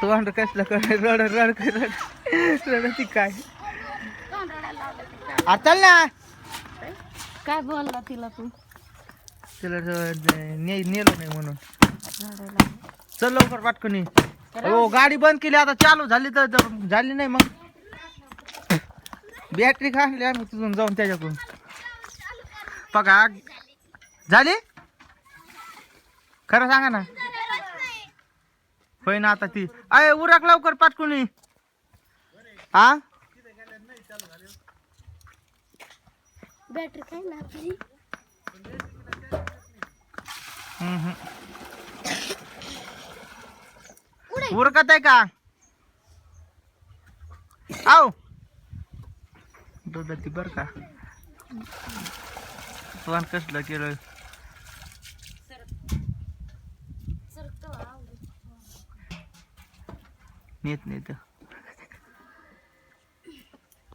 तोंड कसलं कर रड रड रड. रडती काय? आ, चल ना. काय बोलला तिला तू? तिला नेलो नाही म्हणून. चल लवकर पाटकनी हो गाडी बंद केली आता चालू झाली तर झाली नाही मग. बॅटरी खाली आम्ही तिथून जाऊन त्याच्याकडून. बघा झाली? खरं सांगा ना. होय ना आता ती. अय उरक लवकर पाटकुनी. हा बॅटरी काय ना आपली. उरकत आहे का? आव दुधाची बर का. पण कसलं केलं? नेत नाही तर